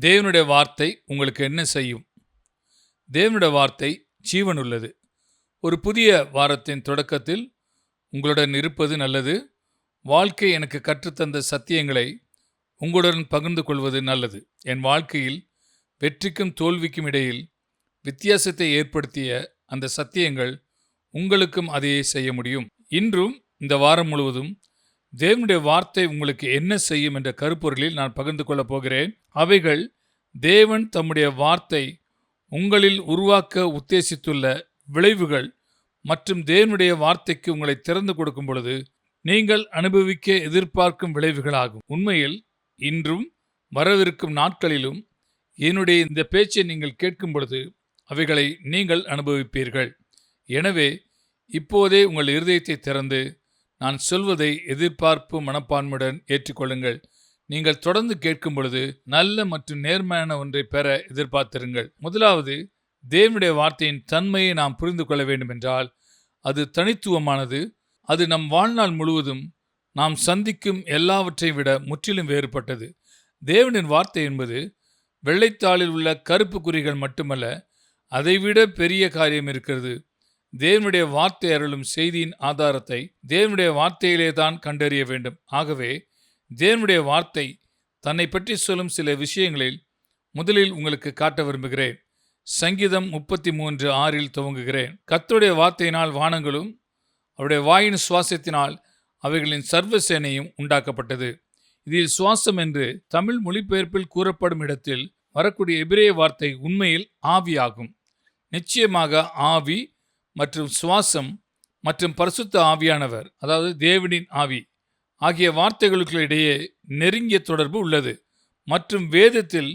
தேவனுடைய வார்த்தை உங்களுக்கு என்ன செய்யும்? தேவனுடைய வார்த்தை ஜீவன் உள்ளது ஒரு புதிய வாரத்தின் தொடக்கத்தில் உங்களுடன் இருப்பது நல்லது. வாழ்க்கை எனக்கு கற்றுத்தந்த சத்தியங்களை உங்களுடன் பகிர்ந்து கொள்வது நல்லது. என் வாழ்க்கையில் வெற்றிக்கும் தோல்விக்கும் இடையில் வித்தியாசத்தை ஏற்படுத்திய அந்த சத்தியங்கள் உங்களுக்கும் அதையே செய்ய முடியும். இன்றும் இந்த வாரம் முழுவதும் தேவனுடைய வார்த்தை உங்களுக்கு என்ன செய்யும் என்ற கருப்பொருளில் நான் பகிர்ந்து கொள்ளப் போகிறேன். அவைகள் தேவன் தம்முடைய வார்த்தை உங்களில் உருவாக்க உத்தேசித்துள்ள விளைவுகள் மற்றும் தேவனுடைய வார்த்தைக்கு உங்களை திறந்து கொடுக்கும் பொழுது நீங்கள் அனுபவிக்க எதிர்பார்க்கும் விளைவுகளாகும். உண்மையில் இன்றும் வரவிருக்கும் நாட்களிலும் என்னுடைய இந்த பேச்சை நீங்கள் கேட்கும் பொழுது அவைகளை நீங்கள் அனுபவிப்பீர்கள். எனவே இப்போதே உங்கள் இருதயத்தை திறந்து நான் சொல்வதை எதிர்பார்ப்பு மனப்பான்மையுடன் ஏற்றுக்கொள்ளுங்கள். நீங்கள் தொடர்ந்து கேட்கும் பொழுது நல்ல மற்றும் நேர்மையான ஒன்றை பெற எதிர்பார்த்திருங்கள். முதலாவது தேவனுடைய வார்த்தையின் தன்மையை நாம் புரிந்து கொள்ள வேண்டுமென்றால் அது தனித்துவமானது. அது நம் வாழ்நாள் முழுவதும் நாம் சந்திக்கும் எல்லாவற்றை விட முற்றிலும் வேறுபட்டது. தேவனின் வார்த்தை என்பது வெள்ளைத்தாளில் உள்ள கருப்பு குறிகள் மட்டுமல்ல அதைவிட பெரிய காரியம் இருக்கிறது. தேவனுடைய வார்த்தை அருளும் செய்தியின் ஆதாரத்தை தேவனுடைய வார்த்தையிலே தான் கண்டறிய வேண்டும். ஆகவே தேவனுடைய வார்த்தை தன்னை பற்றி சொல்லும் சில விஷயங்களில் முதலில் உங்களுக்கு காட்ட விரும்புகிறேன். சங்கீதம் முப்பத்தி மூன்று ஆறில் துவங்குகிறேன். கத்துடைய வார்த்தையினால் வானங்களும் அவருடைய வாயின் சுவாசத்தினால் அவைகளின் சர்வ சேனையும் உண்டாக்கப்பட்டது. இதில் சுவாசம் என்று தமிழ் மொழிபெயர்ப்பில் கூறப்படும் இடத்தில் வரக்கூடிய எபிரேய வார்த்தை உண்மையில் ஆவியாகும். நிச்சயமாக ஆவி மற்றும் சுவாசம் மற்றும் பரிசுத்த ஆவியானவர் அதாவது தேவனின் ஆவி ஆகிய வார்த்தைகளுக்கு இடையே நெருங்கிய தொடர்பு உள்ளது. மற்றும் வேதத்தில்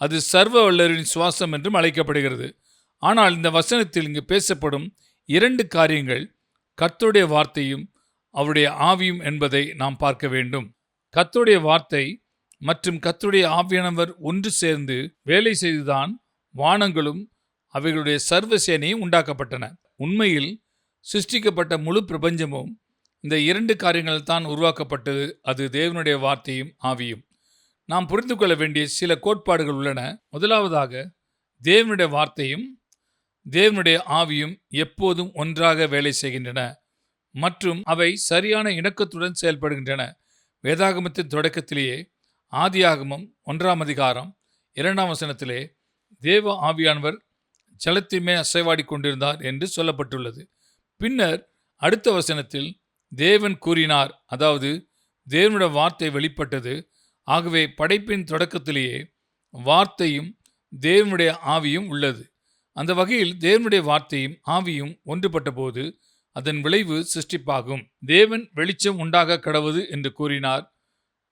அது சர்வ வல்லரின் சுவாசம் என்றும் அழைக்கப்படுகிறது. ஆனால் இந்த வசனத்தில் இங்கு பேசப்படும் இரண்டு காரியங்கள் கத்துடைய வார்த்தையும் அவருடைய ஆவியும் என்பதை நாம் பார்க்க வேண்டும். கத்துடைய வார்த்தை மற்றும் கத்துடைய ஆவியானவர் ஒன்று சேர்ந்து வேலை செய்துதான் வானங்களும் அவைகளுடைய சர்வ சேனையும் உண்டாக்கப்பட்டன. உண்மையில் சிருஷ்டிக்கப்பட்ட முழு பிரபஞ்சமும் இந்த இரண்டு காரியங்கள் தான் உருவாக்கப்பட்டது. அது தேவனுடைய வார்த்தையும் ஆவியும். நாம் புரிந்து கொள்ள வேண்டிய சில கோட்பாடுகள் உள்ளன. முதலாவதாக தேவனுடைய வார்த்தையும் தேவனுடைய ஆவியும் எப்போதும் ஒன்றாக வேலை செய்கின்றன மற்றும் அவை சரியான இணக்கத்துடன் செயல்படுகின்றன. வேதாகமத்தின் தொடக்கத்திலேயே ஆதியாகமம் ஒன்றாம் அதிகாரம் இரண்டாம் வசனத்திலே தேவ ஆவியானவர் ஜலத்திமே அசைவாடி கொண்டிருந்தார் என்று சொல்லப்பட்டுள்ளது. பின்னர் அடுத்த வசனத்தில் தேவன் கூறினார் அதாவது தேவனுடைய வார்த்தை வெளிப்பட்டது. ஆகவே படைப்பின் தொடக்கத்திலேயே வார்த்தையும் தேவனுடைய ஆவியும் உள்ளது. அந்த வகையில் தேவனுடைய வார்த்தையும் ஆவியும் ஒன்றுபட்ட போது அதன் விளைவு சிருஷ்டிப்பாகும். தேவன் வெளிச்சம் உண்டாக கடவுது என்று கூறினார்.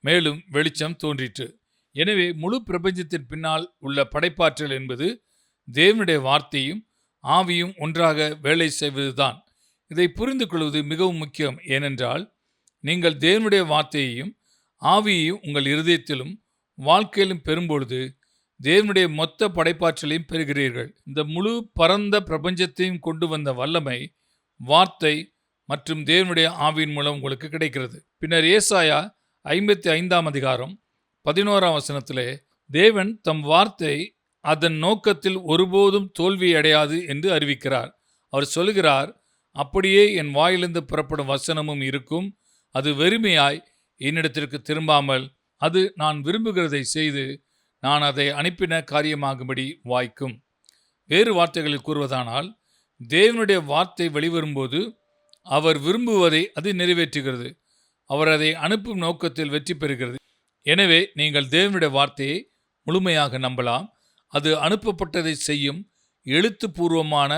மேலும் வெளிச்சம் தோன்றிற்று. எனவே முழு பிரபஞ்சத்தின் பின்னால் உள்ள படைப்பாற்றல் என்பது தேவனுடைய வார்த்தையும் ஆவியும் ஒன்றாக வேலை செய்வதுதான். இதை புரிந்து கொள்வது மிகவும் முக்கியம். ஏனென்றால் நீங்கள் தேவனுடைய வார்த்தையையும் ஆவியையும் உங்கள் இருதயத்திலும் வாழ்க்கையிலும் பெறும்பொழுது தேவனுடைய மொத்த படைப்பாற்றலையும் பெறுகிறீர்கள். இந்த முழு பரந்த பிரபஞ்சத்தையும் கொண்டு வந்த வல்லமை வார்த்தை மற்றும் தேவனுடைய ஆவியின் மூலம் உங்களுக்கு கிடைக்கிறது. பின்னர் ஏசாயா ஐம்பத்தி ஐந்தாம் அதிகாரம் பதினோராம் வசனத்திலே தேவன் தம் வார்த்தை அதன் நோக்கத்தில் ஒருபோதும் தோல்வியடையாது என்று அறிவிக்கிறார். அவர் சொல்கிறார் அப்படியே என் வாயிலிருந்து புறப்படும் வசனமும் இருக்கும். அது வெறுமையாய் என்னிடத்திற்கு திரும்பாமல் அது நான் விரும்புகிறதை செய்து நான் அதை அனுப்பின காரியமாகும்படி வாய்க்கும். வேறு வார்த்தைகளில் கூறுவதானால் தேவனுடைய வார்த்தை வெளிவரும்போது அவர் விரும்புவதை அது நிறைவேற்றுகிறது. அவர் அதை அனுப்பும் நோக்கத்தில் வெற்றி பெறுகிறது. எனவே நீங்கள் தேவனுடைய வார்த்தையை முழுமையாக நம்பலாம். அது அனுப்பப்பட்டதை செய்யும் எழுத்துப்பூர்வமான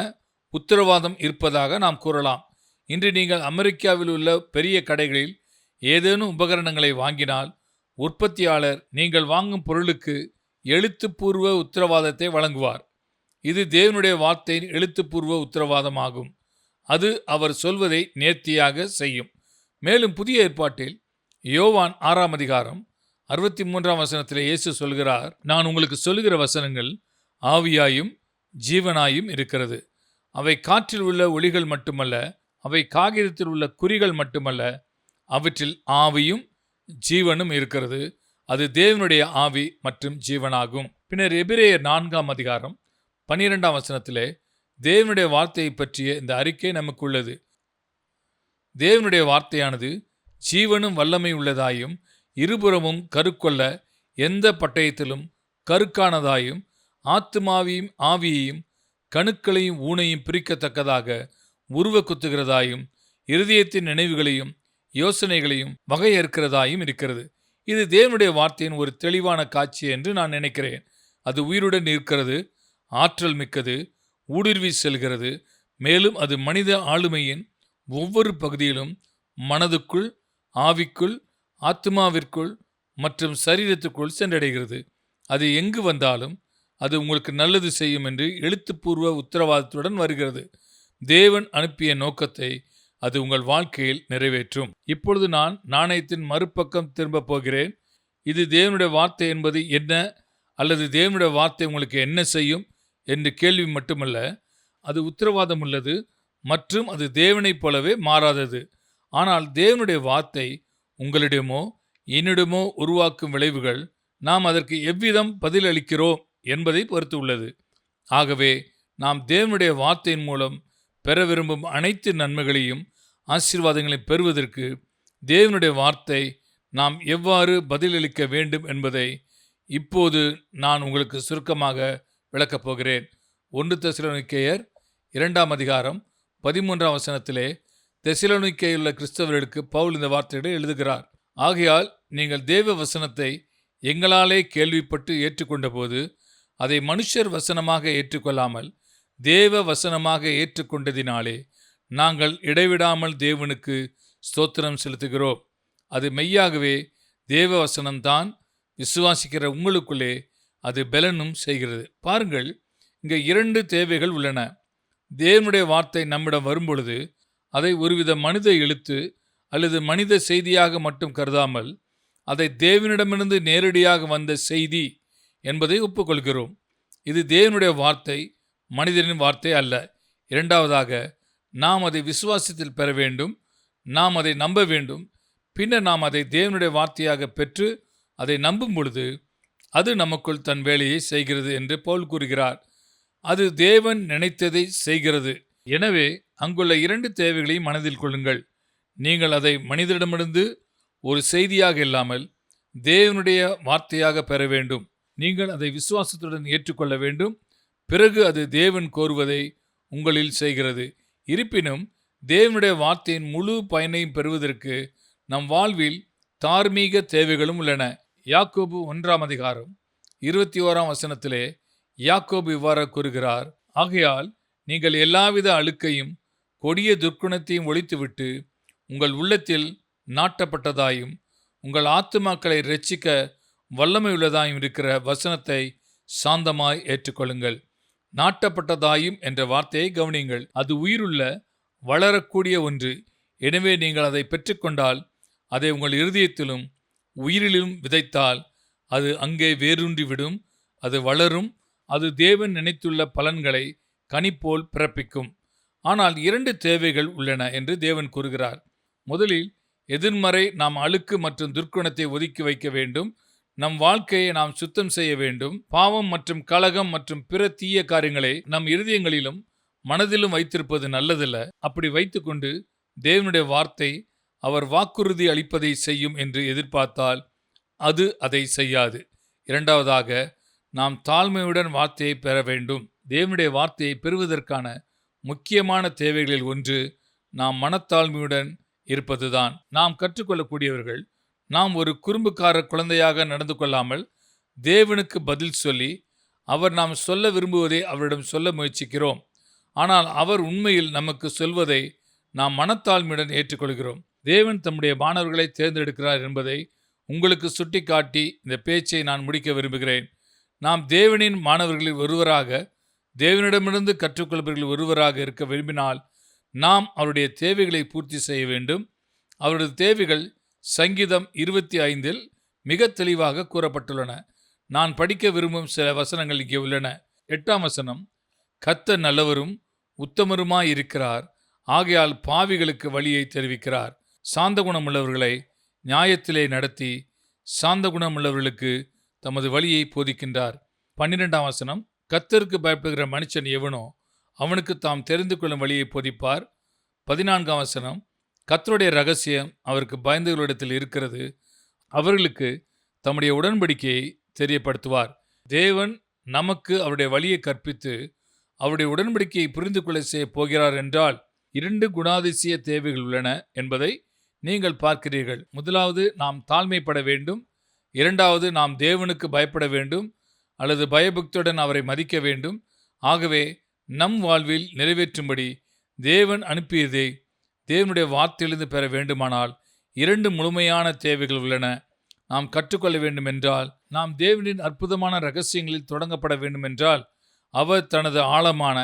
உத்தரவாதம் இருப்பதாக நாம் கூறலாம். இன்று நீங்கள் அமெரிக்காவில் உள்ள பெரிய கடைகளில் ஏதேனும் உபகரணங்களை வாங்கினால் உற்பத்தியாளர் நீங்கள் வாங்கும் பொருளுக்கு எழுத்துப்பூர்வ உத்தரவாதத்தை வழங்குவார். இது தேவனுடைய வார்த்தையின் எழுத்துப்பூர்வ உத்தரவாதமாகும். அது அவர் சொல்வதை நேர்த்தியாக செய்யும். மேலும் புதிய ஏற்பாட்டில் யோவான் ஆறாம் அதிகாரம் அறுபத்தி மூன்றாம் வசனத்தில் இயேசு சொல்கிறார் நான் உங்களுக்கு சொல்லுகிற வசனங்கள் ஆவியாயும் ஜீவனாயும் இருக்கிறது. அவை காற்றில் உள்ள ஒளிகள் மட்டுமல்ல அவை காகிதத்தில் உள்ள குறிகள் மட்டுமல்ல அவற்றில் ஆவியும் ஜீவனும் இருக்கிறது. அது தேவனுடைய ஆவி மற்றும் ஜீவனாகும். பின்னர் எபிரேயர் நான்காம் அதிகாரம் பன்னிரெண்டாம் வசனத்திலே தேவனுடைய வார்த்தையை பற்றிய இந்த அறிக்கை நமக்கு உள்ளது. தேவனுடைய வார்த்தையானது ஜீவனும் வல்லமை உள்ளதாயும் இருபுறமும் கருக்கொள்ள எந்த பட்டயத்திலும் கருக்கானதாயும் ஆத்துமாவையும் ஆவியையும் கணுக்களையும் ஊனையும் பிரிக்கத்தக்கதாக உருவ குத்துகிறதாயும் இருதயத்தின் நினைவுகளையும் யோசனைகளையும் வகையறுக்கிறதாயும் இருக்கிறது. இது தேவனுடைய வார்த்தையின் ஒரு தெளிவான காட்சி என்று நான் நினைக்கிறேன். அது உயிருடன் இருக்கிறது ஆற்றல் மிக்கது ஊடுருவி செல்கிறது. மேலும் அது மனித ஆளுமையின் ஒவ்வொரு பகுதியிலும் மனதுக்குள் ஆவிக்குள் ஆத்மாவிற்குள் மற்றும் சரீரத்துக்குள் சென்றடைகிறது. அது எங்கு வந்தாலும் அது உங்களுக்கு நல்லது செய்யும் என்று எழுத்துப்பூர்வ உத்தரவாதத்துடன் வருகிறது. தேவன் அனுப்பிய நோக்கத்தை அது உங்கள் வாழ்க்கையில் நிறைவேற்றும். இப்பொழுது நான் நாணயத்தின் மறுபக்கம் திரும்ப போகிறேன். இது தேவனுடைய வார்த்தை என்பது என்ன? அல்லது தேவனுடைய வார்த்தை உங்களுக்கு என்ன செய்யும்? என்று கேள்வி மட்டுமல்ல அது உத்தரவாதம் உள்ளது மற்றும் அது தேவனைப் போலவே மாறாதது. ஆனால் தேவனுடைய வார்த்தை உங்களிடமோ என்னிடமோ உருவாக்கும் விளைவுகள் நாம் அதற்கு எவ்விதம் பதிலளிக்கிறோம் என்பதை பொறுத்து உள்ளது ஆகவே நாம் தேவனுடைய வார்த்தையின் மூலம் பெற விரும்பும் அனைத்து நன்மைகளையும் ஆசீர்வாதங்களையும் பெறுவதற்கு தேவனுடைய வார்த்தை நாம் எவ்வாறு பதிலளிக்க வேண்டும் என்பதை இப்போது நான் உங்களுக்கு சுருக்கமாக விளக்கப் போகிறேன். ஒன்று தெசலோனிக்கேயர் இரண்டாம் அதிகாரம் பதிமூன்றாம் வசனத்திலே தெசிலோனிக்கையுள்ள கிறிஸ்தவர்களுக்கு பவுல் இந்த வார்த்தைகளை எழுதுகிறார். ஆகையால் நீங்கள் தேவ வசனத்தை எங்களாலே கேள்விப்பட்டு ஏற்றுக்கொண்டபோது அதை மனுஷர் வசனமாக ஏற்றுக்கொள்ளாமல் தேவ வசனமாக ஏற்றுக்கொண்டதினாலே நாங்கள் இடைவிடாமல் தேவனுக்கு ஸ்தோத்திரம் செலுத்துகிறோம். அது மெய்யாகவே தேவ வசனம்தான். விசுவாசிக்கிற உங்களுக்குள்ளே அது பலனும் செய்கிறது. பாருங்கள் இங்கே இரண்டு தேவைகள் உள்ளன. தேவனுடைய வார்த்தை நம்மிடம் வரும்பொழுது அதை ஒருவித மனித எழுத்து அல்லது மனித செய்தியாக மட்டும் கருதாமல் அதை தேவனிடமிருந்து நேரடியாக வந்த செய்தி என்பதை ஒப்புக்கொள்கிறோம். இது தேவனுடைய வார்த்தை மனிதனின் வார்த்தை அல்ல. இரண்டாவதாக நாம் அதை விசுவாசத்தில் பெற வேண்டும் நாம் அதை நம்ப வேண்டும். பின்னர் நாம் அதை தேவனுடைய வார்த்தையாக பெற்று அதை நம்பும் பொழுது அது நமக்குள் தன் வேலையை செய்கிறது என்று பவுல் கூறுகிறார். அது தேவன் நினைத்ததை செய்கிறது. எனவே அங்குள்ள இரண்டு தேவைகளையும் மனதில் கொள்ளுங்கள். நீங்கள் அதை மனிதரிடமிருந்து ஒரு செய்தியாக இல்லாமல் தேவனுடைய வார்த்தையாக பெற வேண்டும். நீங்கள் அதை விசுவாசத்துடன் ஏற்றுக்கொள்ள வேண்டும். பிறகு அது தேவன் கோருவதை உங்களில் செய்கிறது. இருப்பினும் தேவனுடைய வார்த்தையின் முழு பயனையும் பெறுவதற்கு நம் வாழ்வில் தார்மீக தேவைகளும் உள்ளன. யாக்கோபு ஒன்றாம் அதிகாரம் இருபத்தி ஓராம் வசனத்திலே யாக்கோபு இவ்வாறு கூறுகிறார் ஆகையால் நீங்கள் எல்லாவித அழுக்கையும் கொடிய துர்க்குணத்தையும் ஒழித்துவிட்டு உங்கள் உள்ளத்தில் நாட்டப்பட்டதாயும் உங்கள் ஆத்துமாக்களை ரட்சிக்க வல்லமையுள்ளதாயும் இருக்கிற வசனத்தை சாந்தமாய் ஏற்றுக்கொள்ளுங்கள். நாட்டப்பட்டதாயும் என்ற வார்த்தையை கவனியுங்கள். அது உயிருள்ள வளரக்கூடிய ஒன்று. எனவே நீங்கள் அதை பெற்றுக்கொண்டால் அதை உங்கள் இருதயத்திலும் உயிரிலும் விதைத்தால் அது அங்கே வேரூன்றிவிடும் அது வளரும் அது தேவன் நினைத்துள்ள பலன்களை கனிப்போல் பிறப்பிக்கும். ஆனால் இரண்டு தேவைகள் உள்ளன என்று தேவன் கூறுகிறார். முதலில் எதிர்மறை நாம் அழுக்கு மற்றும் துர்க்குணத்தை ஒதுக்கி வைக்க வேண்டும். நம் வாழ்க்கையை நாம் சுத்தம் செய்ய வேண்டும். பாவம் மற்றும் கலகம் மற்றும் பிற தீய காரியங்களை நம் இருதயங்களிலும் மனதிலும் வைத்திருப்பது நல்லதல்ல. அப்படி வைத்துக்கொண்டு தேவனுடைய வார்த்தை அவர் வாக்குறுதி அளிப்பதை செய்யும் என்று எதிர்பார்த்தால் அது அதை செய்யாது. இரண்டாவதாக நாம் தாழ்மையுடன் வார்த்தையை பெற வேண்டும். தேவனுடைய வார்த்தையை பெறுவதற்கான முக்கியமான தேவைகளில் ஒன்று நாம் மனத்தாழ்மையுடன் இருப்பதுதான். நாம் கற்றுக்கொள்ளக்கூடியவர்கள் நாம் ஒரு குறும்புக்கார குழந்தையாக நடந்து கொள்ளாமல் தேவனுக்கு பதில் சொல்லி அவர் நாம் சொல்ல விரும்புவதை அவரிடம் சொல்ல முயற்சிக்கிறோம். ஆனால் அவர் உண்மையில் நமக்கு சொல்வதை நாம் மனத்தாழ்மையுடன் ஏற்றுக்கொள்கிறோம். தேவன் தம்முடைய மாணவர்களை தேர்ந்தெடுக்கிறார் என்பதை உங்களுக்கு சுட்டிக்காட்டி இந்த பேச்சை நான் முடிக்க விரும்புகிறேன். நாம் தேவனின் மாணவர்களில் ஒருவராக தேவனிடமிருந்து கற்றுக்கொள்பவர்கள் ஒருவராக இருக்க விரும்பினால் நாம் அவருடைய தேவைகளை பூர்த்தி செய்ய வேண்டும். அவரது தேவைகள் சங்கீதம் இருபத்தி ஐந்தில் மிக தெளிவாக கூறப்பட்டுள்ளன. நான் படிக்க விரும்பும் சில வசனங்கள் இங்கே உள்ளன. எட்டாம் வசனம் கத்த நல்லவரும் உத்தமருமாய் இருக்கிறார். ஆகையால் பாவிகளுக்கு வழியை தெரிவிக்கிறார். சாந்த குணமுள்ளவர்களை நியாயத்திலே நடத்தி சாந்த குணமுள்ளவர்களுக்கு தமது வழியை போதிக்கின்றார். பன்னிரெண்டாம் வசனம் கத்தருக்கு பயப்படுகிற மனுஷன் எவனோ அவனுக்கு தாம் தெரிந்து கொள்ளும் வழியை பொதிப்பார். பதினான்காம் வசனம் கத்தருடைய ரகசியம் அவருக்கு பயந்தவர்களிடத்தில் இருக்கிறது. அவர்களுக்கு தம்முடைய உடன்படிக்கையை தெரியப்படுத்துவார். தேவன் நமக்கு அவருடைய வழியை கற்பித்து அவருடைய உடன்படிக்கையை புரிந்து கொள்ள செய்ய போகிறார் என்றால் இரண்டு குணாதிசய தேவைகள் உள்ளன என்பதை நீங்கள் பார்க்கிறீர்கள். முதலாவது நாம் தாழ்மைப்பட வேண்டும். இரண்டாவது நாம் தேவனுக்கு பயப்பட வேண்டும். அல்லது பயபக்தியுடன் அவரை மதிக்க வேண்டும். ஆகவே நம் வாழ்வில் நிறைவேற்றும்படி தேவன் அனுப்பியதை தேவனுடைய வார்த்தையிலிருந்து பெற வேண்டுமானால் இரண்டு முழுமையான தேவைகள் உள்ளன. நாம் கற்றுக்கொள்ள வேண்டும் என்றால் நாம் தேவனின் அற்புதமான ரகசியங்களில் தொடங்கப்பட வேண்டும் என்றால் அவர் தனது ஆழமான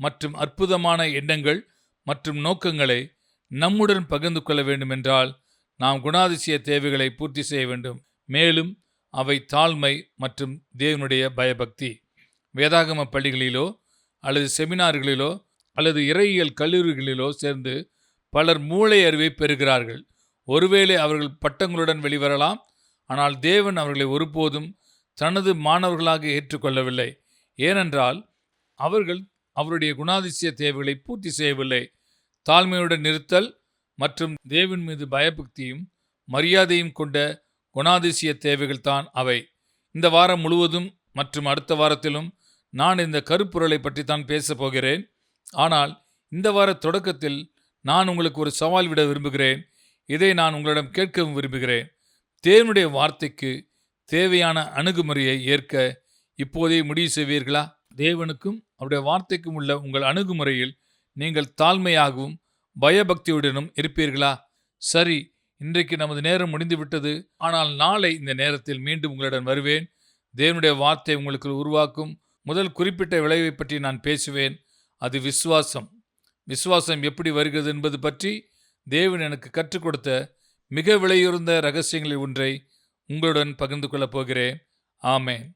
மற்றும் அற்புதமான எண்ணங்கள் மற்றும் நோக்கங்களை நம்முடன் பகிர்ந்து கொள்ள வேண்டுமென்றால் நாம் குணாதிசய தேவைகளை பூர்த்தி செய்ய வேண்டும். மேலும் அவை தாழ்மை மற்றும் தேவனுடைய பயபக்தி. வேதாகம பள்ளிகளிலோ அல்லது செமினார்களிலோ அல்லது இறையியல் கல்லூரிகளிலோ சேர்ந்து பலர் மூளை அறிவை பெறுகிறார்கள். ஒருவேளை அவர்கள் பட்டங்களுடன் வெளிவரலாம். ஆனால் தேவன் அவர்களை ஒருபோதும் தனது மாணவர்களாக ஏற்றுக்கொள்ளவில்லை. ஏனென்றால் அவர்கள் அவருடைய குணாதிசய தேவைகளை பூர்த்தி செய்யவில்லை. தாழ்மையுடன் நிறுத்தல் மற்றும் தேவன் மீது பயபக்தியும் மரியாதையும் கொண்ட குணாதிசய தேவைகள் தான் அவை. இந்த வாரம் முழுவதும் மற்றும் அடுத்த வாரத்திலும் நான் இந்த கருப்பொருளை பற்றி தான் பேசப் போகிறேன். ஆனால் இந்த வார தொடக்கத்தில் நான் உங்களுக்கு ஒரு சவால் விட விரும்புகிறேன். இதை நான் உங்களிடம் கேட்கவும் விரும்புகிறேன். தேவனுடைய வார்த்தைக்கு தேவையான அணுகுமுறையை ஏற்க இப்போதே முடிவு செய்வீர்களா? தேவனுக்கும் அவருடைய வார்த்தைக்கும் உள்ள உங்கள் அணுகுமுறையில் நீங்கள் தாழ்மையாகவும் பயபக்தியுடனும் இருப்பீர்களா? சரி இன்றைக்கு நமது நேரம் முடிந்துவிட்டது. ஆனால் நாளை இந்த நேரத்தில் மீண்டும் உங்களிடம் வருவேன். தேவனுடைய வார்த்தை உங்களுக்கு உருவாக்கும். முதல் குறிப்பிட்ட விளைவை பற்றி நான் பேசுவேன். அது விசுவாசம். விசுவாசம் எப்படி வருகிறது என்பது பற்றி தேவன் எனக்கு கற்றுக் கொடுத்த மிக விலையுறந்த ரகசியங்களில் ஒன்றை உங்களுடன் பகிர்ந்து கொள்ளப் போகிறேன். ஆமேன்.